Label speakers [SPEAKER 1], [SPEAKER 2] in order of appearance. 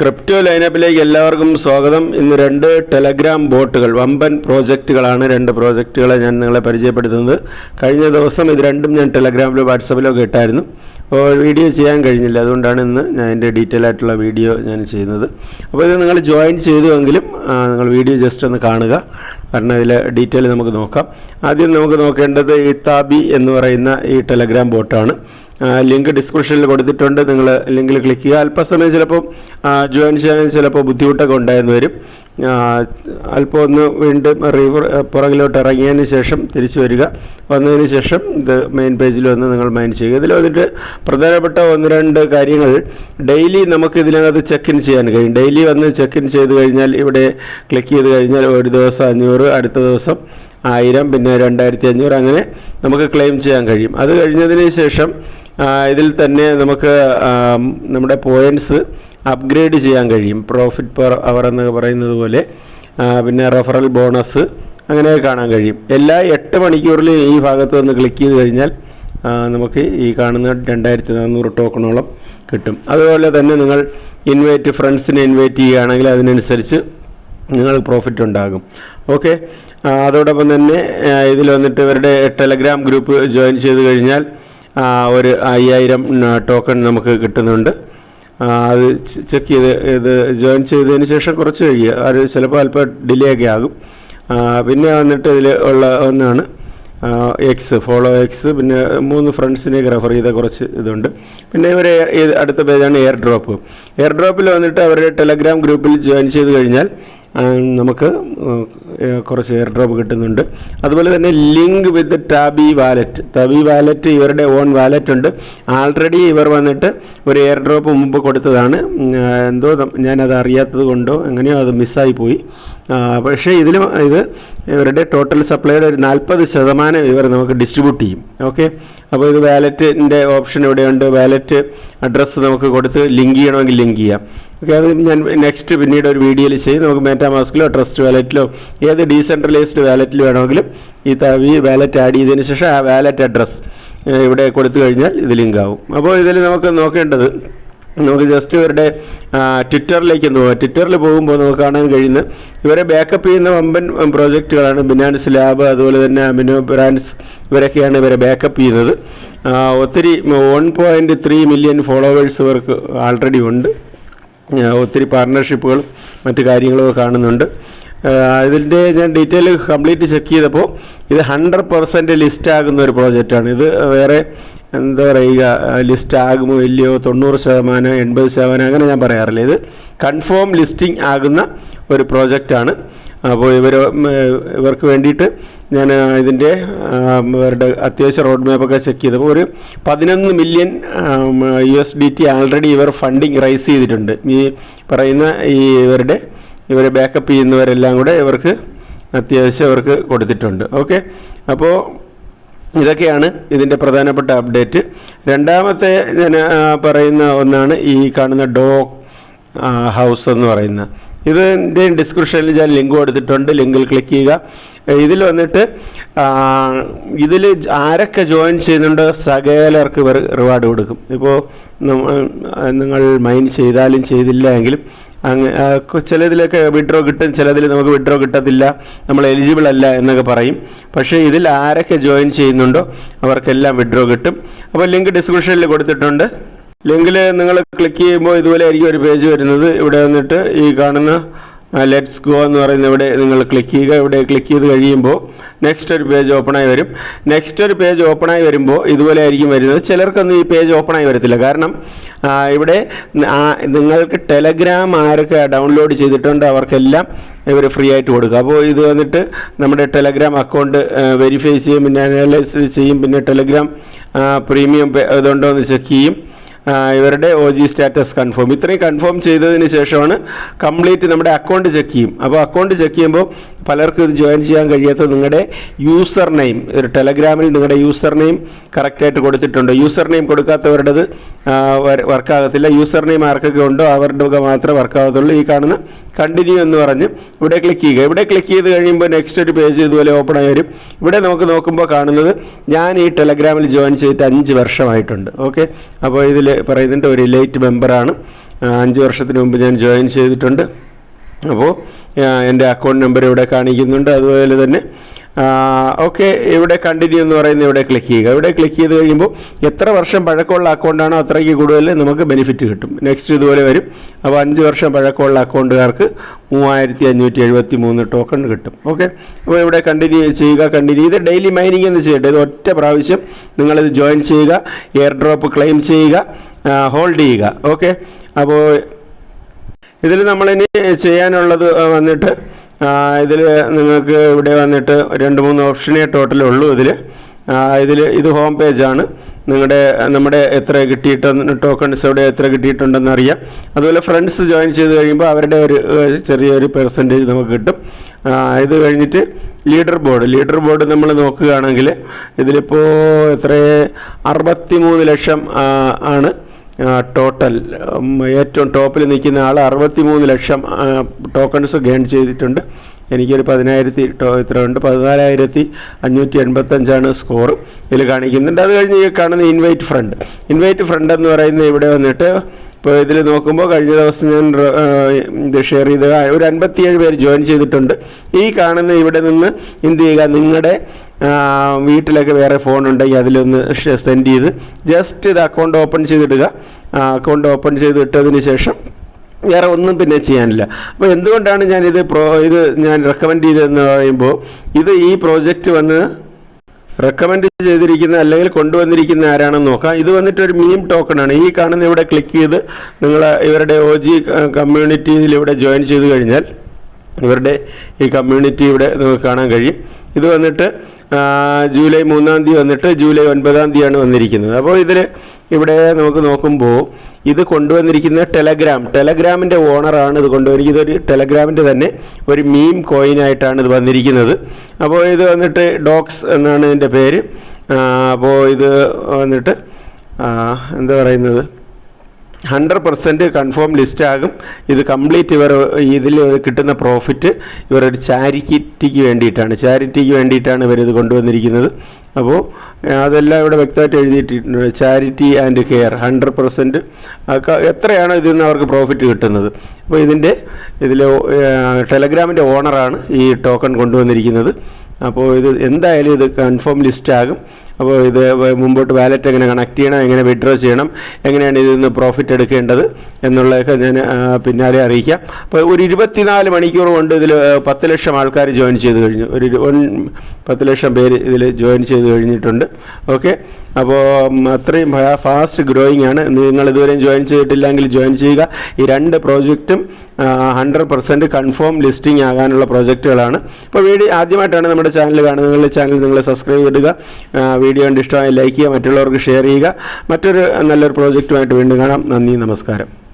[SPEAKER 1] Crypto ലൈനപ്പിലേക്ക് എല്ലാവർക്കും സ്വാഗതം. ഇന്ന് രണ്ട് ടെലഗ്രാം ബോട്ടുകൾ വമ്പൻ പ്രോജക്റ്റുകളാണ് രണ്ട് പ്രോജക്റ്റുകളെ ഞാൻ നിങ്ങളെ പരിചയപ്പെടുത്തുന്നത്. കഴിഞ്ഞ ദിവസം ഇത് രണ്ടും ഞാൻ ടെലഗ്രാമിലോ വാട്സപ്പിലോ കേട്ടായിരുന്നു അപ്പോൾ വീഡിയോ ചെയ്യാൻ കഴിഞ്ഞില്ല. അതുകൊണ്ടാണ് ഇന്ന് ഞാൻ എന്റെ ഡീറ്റെയിൽ ആയിട്ടുള്ള വീഡിയോ ഞാൻ ചെയ്യുന്നത്. അപ്പോൾ ഇത് നിങ്ങൾ ജോയിൻ ചെയ്തുവെങ്കിലും നിങ്ങൾ വീഡിയോ ജസ്റ്റ് ഒന്ന് കാണുക. കാരണം അതിലെ ഡീറ്റെയിൽ നമുക്ക് നോക്കാം. ആദ്യം നമുക്ക് നോക്കേണ്ടത് ഇത്താബി എന്ന് പറയുന്ന ഈ ടെലഗ്രാം ബോട്ടാണ്. ലിങ്ക് ഡിസ്ക്രിപ്ഷനിൽ കൊടുത്തിട്ടുണ്ട്. നിങ്ങൾ ലിങ്കിൽ ക്ലിക്ക് ചെയ്യുക. അല്പസമയം ചിലപ്പോൾ ജോയിൻ ചെയ്യാൻ ചിലപ്പോൾ ബുദ്ധിമുട്ടൊക്കെ ഉണ്ടായെന്ന് വരും. അല്പം ഒന്ന് വീണ്ടും റിവർ പുറകിലോട്ട് ഇറങ്ങിയതിന് ശേഷം തിരിച്ചു വരിക. വന്നതിന് ശേഷം ഇത് മെയിൻ പേജിൽ വന്ന് നിങ്ങൾ മൈൻ ചെയ്യുക. ഇതിൽ വന്നിട്ട് പ്രധാനപ്പെട്ട ഒന്ന് രണ്ട് കാര്യങ്ങൾ ഡെയിലി നമുക്ക് ഇതിനകത്ത് ചെക്ക് ഇൻ ചെയ്യാൻ കഴിയും. ഡെയിലി വന്ന് ചെക്ക് ഇൻ ചെയ്ത് കഴിഞ്ഞാൽ ഇവിടെ ക്ലിക്ക് ചെയ്ത് കഴിഞ്ഞാൽ ഒരു ദിവസം അഞ്ഞൂറ് അടുത്ത ദിവസം ആയിരം പിന്നെ രണ്ടായിരത്തി അഞ്ഞൂറ് അങ്ങനെ നമുക്ക് ക്ലെയിം ചെയ്യാൻ കഴിയും. അത് കഴിഞ്ഞതിന് ശേഷം ഇതിൽ തന്നെ നമുക്ക് നമ്മുടെ പോയിന്റ്സ് അപ്ഗ്രേഡ് ചെയ്യാൻ കഴിയും. പ്രോഫിറ്റ് പെർ അവർ എന്ന് പറയുന്നത് പോലെ. പിന്നെ റെഫറൽ ബോണസ് അങ്ങനെ കാണാൻ കഴിയും. എല്ലാ എട്ട് മണിക്കൂറിലും ഈ ഭാഗത്ത് വന്ന് ക്ലിക്ക് ചെയ്ത് കഴിഞ്ഞാൽ നമുക്ക് ഈ കാണുന്ന രണ്ടായിരത്തി നാനൂറ് ടോക്കണോളം കിട്ടും. അതുപോലെ തന്നെ നിങ്ങൾ ഇൻവൈറ്റ് ഫ്രണ്ട്സിനെ ഇൻവൈറ്റ് ചെയ്യുകയാണെങ്കിൽ അതിനനുസരിച്ച് നിങ്ങൾ പ്രോഫിറ്റ് ഉണ്ടാകും. ഓക്കെ അതോടൊപ്പം തന്നെ ഇതിൽ വന്നിട്ട് ഇവരുടെ ടെലഗ്രാം ഗ്രൂപ്പ് ജോയിൻ ചെയ്ത് കഴിഞ്ഞാൽ ഒരു അയ്യായിരം ടോക്കൺ നമുക്ക് കിട്ടുന്നുണ്ട്. അത് ചെക്ക് ചെയ്ത് ഇത് ജോയിൻ ചെയ്തതിന് ശേഷം കുറച്ച് കഴിയുക. അത് ചിലപ്പോൾ അല്പം ഡിലേ ഒക്കെ ആകും. പിന്നെ വന്നിട്ട് ഇതിൽ ഉള്ള ഒന്നാണ് എക്സ് ഫോളോ എക്സ് പിന്നെ മൂന്ന് ഫ്രണ്ട്സിനെയൊക്കെ റെഫർ ചെയ്ത കുറച്ച് ഇതുണ്ട്. പിന്നെ ഇവർ അടുത്ത പേജാണ് എയർ ഡ്രോപ്പ് എയർ ഡ്രോപ്പിൽ വന്നിട്ട് അവരുടെ ടെലഗ്രാം ഗ്രൂപ്പിൽ ജോയിൻ ചെയ്ത് കഴിഞ്ഞാൽ നമുക്ക് കുറച്ച് എയർ ഡ്രോപ്പ് കിട്ടുന്നുണ്ട്. അതുപോലെ തന്നെ link with Tabi wallet Tabi wallet ഇവരുടെ ഓൺ വാലറ്റ് ഉണ്ട്. ആൾറെഡി ഇവർ വന്നിട്ട് ഒരു എയർ ഡ്രോപ്പ് മുമ്പ് കൊടുത്തതാണ്. എന്തോ ഞാനത് അറിയാത്തത് കൊണ്ടോ എങ്ങനെയോ അത് മിസ്സായി പോയി. പക്ഷേ ഇതിലും ഇത് ഇവരുടെ ടോട്ടൽ സപ്ലൈയുടെ ഒരു നാൽപ്പത് ശതമാനം ഇവർ നമുക്ക് ഡിസ്ട്രിബ്യൂട്ട് ചെയ്യും. ഓക്കെ അപ്പോൾ ഇത് വാലറ്റിന്റെ ഓപ്ഷൻ ഇവിടെയുണ്ട്. വാലറ്റ് അഡ്രസ്സ് നമുക്ക് കൊടുത്ത് ലിങ്ക് ചെയ്യണമെങ്കിൽ ലിങ്ക് ചെയ്യാം. ഓക്കെ അത് ഞാൻ നെക്സ്റ്റ് പിന്നീട് ഒരു വീഡിയോയിൽ ചെയ്യും. നമുക്ക് മെറ്റാമാസ്കിലോ ട്രസ്റ്റ് വാലറ്റിലോ ഏത് ഡീസെൻട്രലൈസ്ഡ് വാലറ്റിൽ വേണമെങ്കിലും ഈ തവി വാലറ്റ് ആഡ് ചെയ്തതിന് ശേഷം ആ വാലറ്റ് അഡ്രസ്സ് ഇവിടെ കൊടുത്തു കഴിഞ്ഞാൽ ഇത് ലിങ്ക് ആവും. അപ്പോൾ ഇതിൽ നമുക്ക് നോക്കേണ്ടത് നമുക്ക് ജസ്റ്റ് ഇവരുടെ ട്വിറ്ററിലേക്ക് ഒന്ന് പോകാം ട്വിറ്ററിൽ പോകുമ്പോൾ നമുക്ക് കാണാൻ കഴിയുന്ന ഇവരെ ബാക്കപ്പ് ചെയ്യുന്ന വമ്പൻ പ്രോജക്റ്റുകളാണ് ബിനാൻസ് ലാബ് അതുപോലെ തന്നെ അമിനോ ബ്രാൻഡ്സ് ഇവരൊക്കെയാണ് ഇവരെ ബാക്കപ്പ് ചെയ്യുന്നത്. ഒത്തിരി one point three million followers ഇവർക്ക് ആൾറെഡി ഉണ്ട്. ഒത്തിരി പാർട്ണർഷിപ്പുകളും മറ്റു കാര്യങ്ങളും കാണുന്നുണ്ട്. അതിന്റെ ഞാൻ ഡീറ്റെയിൽ കംപ്ലീറ്റ് ചെക്ക് ചെയ്തപ്പോൾ ഇത് ഹൺഡ്രഡ് പെർസെന്റ് ലിസ്റ്റ് ആകുന്ന ഒരു പ്രോജക്റ്റാണ് ഇത് വേറെ എന്താ പറയുക ലിസ്റ്റ് ആകുമോ ഇല്ലയോ തൊണ്ണൂറ് ശതമാനം എൺപത് ശതമാനം അങ്ങനെ ഞാൻ പറയാറില്ല. ഇത് കൺഫേം ലിസ്റ്റിംഗ് ആകുന്ന ഒരു പ്രോജക്റ്റാണ് അപ്പോൾ ഇവർ ഇവർക്ക് വേണ്ടിയിട്ട് ഞാൻ ഇതിന്റെ ഇവരുടെ അത്യാവശ്യം റോഡ് മാപ്പൊക്കെ ചെക്ക് ചെയ്തപ്പോൾ ഒരു പതിനൊന്ന് million U S D T already ഇവർ ഫണ്ടിങ് റൈസ് ചെയ്തിട്ടുണ്ട്. ഈ പറയുന്ന ഈ ഇവരുടെ ഇവരെ ബാക്കപ്പ് ചെയ്യുന്നവരെല്ലാം കൂടെ ഇവർക്ക് അത്യാവശ്യം ഇവർക്ക് കൊടുത്തിട്ടുണ്ട്. ഓക്കെ അപ്പോൾ ഇതൊക്കെയാണ് ഇതിന്റെ പ്രധാനപ്പെട്ട അപ്ഡേറ്റ്. രണ്ടാമത്തെ ഞാൻ പറയുന്ന ഒന്നാണ് ഈ കാണുന്ന ഡോ ഹൗസ് എന്ന് പറയുന്ന. ഇതിന്റെ ഡിസ്ക്രിപ്ഷനിൽ ഞാൻ ലിങ്ക് കൊടുത്തിട്ടുണ്ട് ലിങ്കിൽ ക്ലിക്ക് ചെയ്യുക. ഇതിൽ വന്നിട്ട് ഇതിൽ ആരൊക്കെ ജോയിൻ ചെയ്യുന്നുണ്ടോ സകലർക്ക് റിവാർഡ് കൊടുക്കും. ഇപ്പോൾ നിങ്ങൾ മൈൻ ചെയ്താലും ചെയ്തില്ല എങ്കിലും അങ്ങ് ആ, കൊ- ചിലതിലൊക്കെ വിഡ്രോ കിട്ടും ചിലതിൽ നമുക്ക് വിഡ്രോ കിട്ടത്തില്ല. നമ്മൾ എലിജിബിൾ അല്ല എന്നൊക്കെ പറയും. പക്ഷേ ഇതിൽ ആരൊക്കെ ജോയിൻ ചെയ്യുന്നുണ്ടോ അവർക്കെല്ലാം വിഡ്രോ കിട്ടും. അപ്പോൾ ലിങ്ക് ഡിസ്ക്രിപ്ഷനിൽ കൊടുത്തിട്ടുണ്ട്. ലിങ്കിൽ നിങ്ങൾ ക്ലിക്ക് ചെയ്യുമ്പോൾ ഇതുപോലെ ആയിരിക്കും ഒരു പേജ് വരുന്നത്. ഇവിടെ വന്നിട്ട് ഈ കാണുന്ന ലെറ്റ്സ് ഗോ എന്ന് പറയുന്ന ഇവിടെ നിങ്ങൾ ക്ലിക്ക് ചെയ്യുക. ഇവിടെ ക്ലിക്ക് ചെയ്ത് കഴിയുമ്പോൾ നെക്സ്റ്റ് ഒരു പേജ് ഓപ്പണായി വരും. നെക്സ്റ്റ് ഒരു പേജ് ഓപ്പണായി വരുമ്പോൾ ഇതുപോലെ ആയിരിക്കും വരുന്നത്. ചിലർക്കൊന്നും ഈ പേജ് ഓപ്പണായി വരത്തില്ല. കാരണം ഇവിടെ നിങ്ങൾക്ക് ടെലഗ്രാം ആരൊക്കെ ഡൗൺലോഡ് ചെയ്തിട്ടുണ്ട് അവർക്കെല്ലാം ഇവർ ഫ്രീ ആയിട്ട് കൊടുക്കുക അപ്പോൾ ഇത് വന്നിട്ട് നമ്മുടെ ടെലഗ്രാം അക്കൗണ്ട് വെരിഫൈ ചെയ്യും പിന്നെ അനലൈസ് ചെയ്യും പിന്നെ ടെലഗ്രാം പ്രീമിയം ഇതുണ്ടോ എന്ന് ചെക്ക് ചെയ്യും. ഇവരുടെ ഒ ജി സ്റ്റാറ്റസ് കൺഫേം ഇത്രയും കൺഫേം ചെയ്തതിന് ശേഷമാണ് കംപ്ലീറ്റ് നമ്മുടെ അക്കൗണ്ട് ചെക്ക് ചെയ്യും. അപ്പോൾ അക്കൗണ്ട് ചെക്ക് ചെയ്യുമ്പോൾ പലർക്കും ഇത് ജോയിൻ ചെയ്യാൻ കഴിയാത്ത നിങ്ങളുടെ യൂസർ നെയിം ഒരു ടെലഗ്രാമിൽ നിങ്ങളുടെ യൂസർ നെയിം കറക്റ്റായിട്ട് കൊടുത്തിട്ടുണ്ട്. യൂസർ നെയിം കൊടുക്കാത്തവരുടേത് വർക്കാകത്തില്ല യൂസർ നെയിം ആർക്കൊക്കെ ഉണ്ടോ അവരുടെ മാത്രമേ വർക്കാകത്തുള്ളൂ ഈ കാണുന്ന കണ്ടിന്യൂ എന്ന് പറഞ്ഞ് ഇവിടെ ക്ലിക്ക് ചെയ്യുക. ഇവിടെ ക്ലിക്ക് ചെയ്ത് കഴിയുമ്പോൾ നെക്സ്റ്റ് ഒരു പേജ് ഇതുപോലെ ഓപ്പൺ ആയി വരും. ഇവിടെ നമുക്ക് നോക്കുമ്പോൾ കാണുന്നത് ഞാൻ ഈ ടെലഗ്രാമിൽ ജോയിൻ ചെയ്തിട്ട് അഞ്ച് വർഷമായിട്ടുണ്ട്. ഓക്കെ അപ്പോൾ ഇതിൽ പറയുന്നുണ്ട് ഒരു ലേറ്റ് മെമ്പറാണ് അഞ്ച് വർഷത്തിന് മുമ്പ് ഞാൻ ജോയിൻ ചെയ്തിട്ടുണ്ട്. അപ്പോൾ എന്റെ അക്കൗണ്ട് നമ്പർ ഇവിടെ കാണിക്കുന്നുണ്ട്. അതുപോലെ തന്നെ ഓക്കെ ഇവിടെ കണ്ടിന്യൂ എന്ന് പറയുന്ന ഇവിടെ ക്ലിക്ക് ചെയ്യുക. ഇവിടെ ക്ലിക്ക് ചെയ്ത് കഴിയുമ്പോൾ എത്ര വർഷം പഴക്കമുള്ള അക്കൗണ്ടാണോ അത്രയ്ക്ക് കൂടുതൽ നമുക്ക് ബെനിഫിറ്റ് കിട്ടും. നെക്സ്റ്റ് ഇതുപോലെ വരും. അപ്പോൾ അഞ്ച് വർഷം പഴക്കമുള്ള അക്കൗണ്ടുകാർക്ക് മൂവായിരത്തി അഞ്ഞൂറ്റി എഴുപത്തി മൂന്ന് ടോക്കൺ കിട്ടും. ഓക്കെ അപ്പോൾ ഇവിടെ കണ്ടിന്യൂ ചെയ്യുക കണ്ടിന്യൂ ഇത് ഡെയിലി മൈനിങ് എന്ന് ചെയ്യട്ടെ. ഇത് ഒറ്റ പ്രാവശ്യം നിങ്ങളിത് ജോയിൻ ചെയ്യുക എയർ ഡ്രോപ്പ് ക്ലെയിം ചെയ്യുക ഹോൾഡ് ചെയ്യുക. ഓക്കെ അപ്പോൾ ഇതിൽ നമ്മളിനി ചെയ്യാനുള്ളത് വന്നിട്ട് ഇതിൽ നിങ്ങൾക്ക് ഇവിടെ വന്നിട്ട് രണ്ട് മൂന്ന് ഓപ്ഷനേ ടോട്ടൽ ഉള്ളൂ ഇതിൽ ഇതിൽ ഇത് ഹോം പേജാണ്. നിങ്ങളുടെ നമ്മുടെ എത്ര കിട്ടിയിട്ടെന്ന് ടോക്കൺസ് എവിടെ എത്ര കിട്ടിയിട്ടുണ്ടെന്ന് അറിയാം അതുപോലെ ഫ്രണ്ട്സ് ജോയിൻ ചെയ്ത് കഴിയുമ്പോൾ അവരുടെ ഒരു ചെറിയൊരു പെർസെന്റേജ് നമുക്ക് കിട്ടും. ഇത് കഴിഞ്ഞിട്ട് ലീഡർ ബോർഡ്. ലീഡർ ബോർഡ് നമ്മൾ നോക്കുകയാണെങ്കിൽ ഇതിലിപ്പോൾ എത്ര അറുപത്തി മൂന്ന് ലക്ഷം ആണ്. ടോട്ടൽ ഏറ്റവും ടോപ്പിൽ നിൽക്കുന്ന ആൾ അറുപത്തി മൂന്ന് ലക്ഷം ടോക്കൺസ് ഗെയിൻ ചെയ്തിട്ടുണ്ട്. എനിക്കൊരു പതിനായിരത്തി ഇത്ര ഉണ്ട് പതിനാലായിരത്തി അഞ്ഞൂറ്റി എൺപത്തഞ്ചാണ് സ്കോർ ഇതിൽ കാണിക്കുന്നുണ്ട്. അത് കഴിഞ്ഞ് കാണുന്ന ഇൻവൈറ്റ് ഫ്രണ്ട് ഇൻവൈറ്റ് ഫ്രണ്ട് എന്ന് പറയുന്നത് ഇവിടെ വന്നിട്ട് ഇപ്പോൾ ഇതിൽ നോക്കുമ്പോൾ കഴിഞ്ഞ ദിവസം ഞാൻ ഇത് ഷെയർ ചെയ്ത ഒരു അൻപത്തിയേഴ് പേര് ജോയിൻ ചെയ്തിട്ടുണ്ട്. ഈ കാണുന്ന ഇവിടെ നിന്ന് എന്ത് ചെയ്യുക? നിങ്ങളുടെ വീട്ടിലൊക്കെ വേറെ ഫോൺ ഉണ്ടെങ്കിൽ അതിലൊന്ന് സെൻഡ് ചെയ്ത് ജസ്റ്റ് ഇത് അക്കൗണ്ട് ഓപ്പൺ ചെയ്തിടുക. അക്കൗണ്ട് ഓപ്പൺ ചെയ്ത് ഇട്ടതിന് ശേഷം വേറെ ഒന്നും പിന്നെ ചെയ്യാനില്ല. അപ്പോൾ എന്തുകൊണ്ടാണ് ഞാൻ ഇത് പ്രോ ഇത് ഞാൻ റെക്കമെൻഡ് ചെയ്തതെന്ന് പറയുമ്പോൾ ഇത് ഈ പ്രോജക്റ്റ് വന്ന് റെക്കമെൻഡ് ചെയ്തിരിക്കുന്ന അല്ലെങ്കിൽ കൊണ്ടുവന്നിരിക്കുന്ന ആരാണെന്ന് നോക്കാം. ഇത് വന്നിട്ട് ഒരു മീം ടോക്കൺ ആണ്. ഈ കാണുന്ന ഇവിടെ ക്ലിക്ക് ചെയ്ത് നിങ്ങൾ ഇവരുടെ ഒ ജി കമ്മ്യൂണിറ്റിയിൽ ഇവിടെ ജോയിൻ ചെയ്ത് കഴിഞ്ഞാൽ ഇവരുടെ ഈ കമ്മ്യൂണിറ്റി ഇവിടെ നിങ്ങൾക്ക് കാണാൻ കഴിയും. ഇത് വന്നിട്ട് ജൂലൈ മൂന്നാം തീയതി വന്നിട്ട് ജൂലൈ ഒൻപതാം തീയതിയാണ് വന്നിരിക്കുന്നത്. അപ്പോൾ ഇതിൽ ഇവിടെ നമുക്ക് നോക്കുമ്പോൾ ഇത് കൊണ്ടുവന്നിരിക്കുന്ന ടെലഗ്രാം. ടെലഗ്രാമിന്റെ ഓണറാണ് ഇത് കൊണ്ടുവന്നിരിക്കുന്നത്. ഒരു ടെലഗ്രാമിന്റെ തന്നെ ഒരു മീം കോയിനായിട്ടാണ് ഇത് വന്നിരിക്കുന്നത്. അപ്പോൾ ഇത് വന്നിട്ട് ഡോക്സ് എന്നാണ് ഇതിന്റെ പേര്. അപ്പോൾ ഇത് വന്നിട്ട് എന്താ പറയുന്നത്? ഹൺഡ്രഡ് പെർസെന്റ് കൺഫേം ലിസ്റ്റ് ആകും ഇത് കംപ്ലീറ്റ് ഇവർ ഇതിൽ കിട്ടുന്ന പ്രോഫിറ്റ് ഇവരൊരു ചാരിറ്റിക്ക് വേണ്ടിയിട്ടാണ്. ചാരിറ്റിക്ക് വേണ്ടിയിട്ടാണ് ഇവരിത് കൊണ്ടുവന്നിരിക്കുന്നത്. അപ്പോൾ അതെല്ലാം ഇവിടെ വ്യക്തമായിട്ട് എഴുതിയിട്ടുണ്ട്. Charity and care hundred percent. എത്രയാണ് ഇതിൽ നിന്ന് അവർക്ക് പ്രോഫിറ്റ് കിട്ടുന്നത്. അപ്പോൾ ഇതിന്റെ ഇതിൽ ടെലഗ്രാമിന്റെ ഓണറാണ് ഈ ടോക്കൺ കൊണ്ടുവന്നിരിക്കുന്നത്. അപ്പോൾ ഇത് എന്തായാലും ഇത് കൺഫേം ലിസ്റ്റ് ആകും അപ്പോൾ ഇത് മുമ്പോട്ട് വാലറ്റ് എങ്ങനെ കണക്ട് ചെയ്യണം എങ്ങനെ വിഡ്രോ ചെയ്യണം എങ്ങനെയാണ് ഇതിൽ നിന്ന് പ്രോഫിറ്റ് എടുക്കേണ്ടത് എന്നുള്ളതൊക്കെ ഞാൻ പിന്നാലെ അറിയിക്കാം. അപ്പോൾ ഒരു ഇരുപത്തിനാല് മണിക്കൂർ കൊണ്ട് ഇതിൽ പത്ത് ലക്ഷം ആൾക്കാർ ജോയിൻ ചെയ്ത് കഴിഞ്ഞു. ഒരു പത്ത് ലക്ഷം പേര് ഇതിൽ ജോയിൻ ചെയ്ത് കഴിഞ്ഞിട്ടുണ്ട്. ഓക്കെ അപ്പോൾ അത്രയും ഫാസ്റ്റ് ഗ്രോയിങ് ആണ്. നിങ്ങൾ ഇതുവരെയും ജോയിൻ ചെയ്തിട്ടില്ലെങ്കിൽ ജോയിൻ ചെയ്യുക. ഈ രണ്ട് പ്രോജക്റ്റും ഹൺഡ്രഡ് പെർസെന്റ് കൺഫേം ലിസ്റ്റിംഗ് ആകാനുള്ള പ്രോജക്റ്റുകളാണ് ഇപ്പോൾ വീഡിയോ ആദ്യമായിട്ടാണ് നമ്മുടെ ചാനൽ കാണുന്നത്. നിങ്ങളുടെ ചാനൽ നിങ്ങൾ സബ്സ്ക്രൈബ് ചെയ്യുക വീഡിയോ കണ്ട് ഇഷ്ടമായി ലൈക്ക് ചെയ്യുക മറ്റുള്ളവർക്ക് ഷെയർ ചെയ്യുക. മറ്റൊരു നല്ലൊരു പ്രോജക്റ്റുമായിട്ട് വീണ്ടും കാണാം. നന്ദി നമസ്കാരം.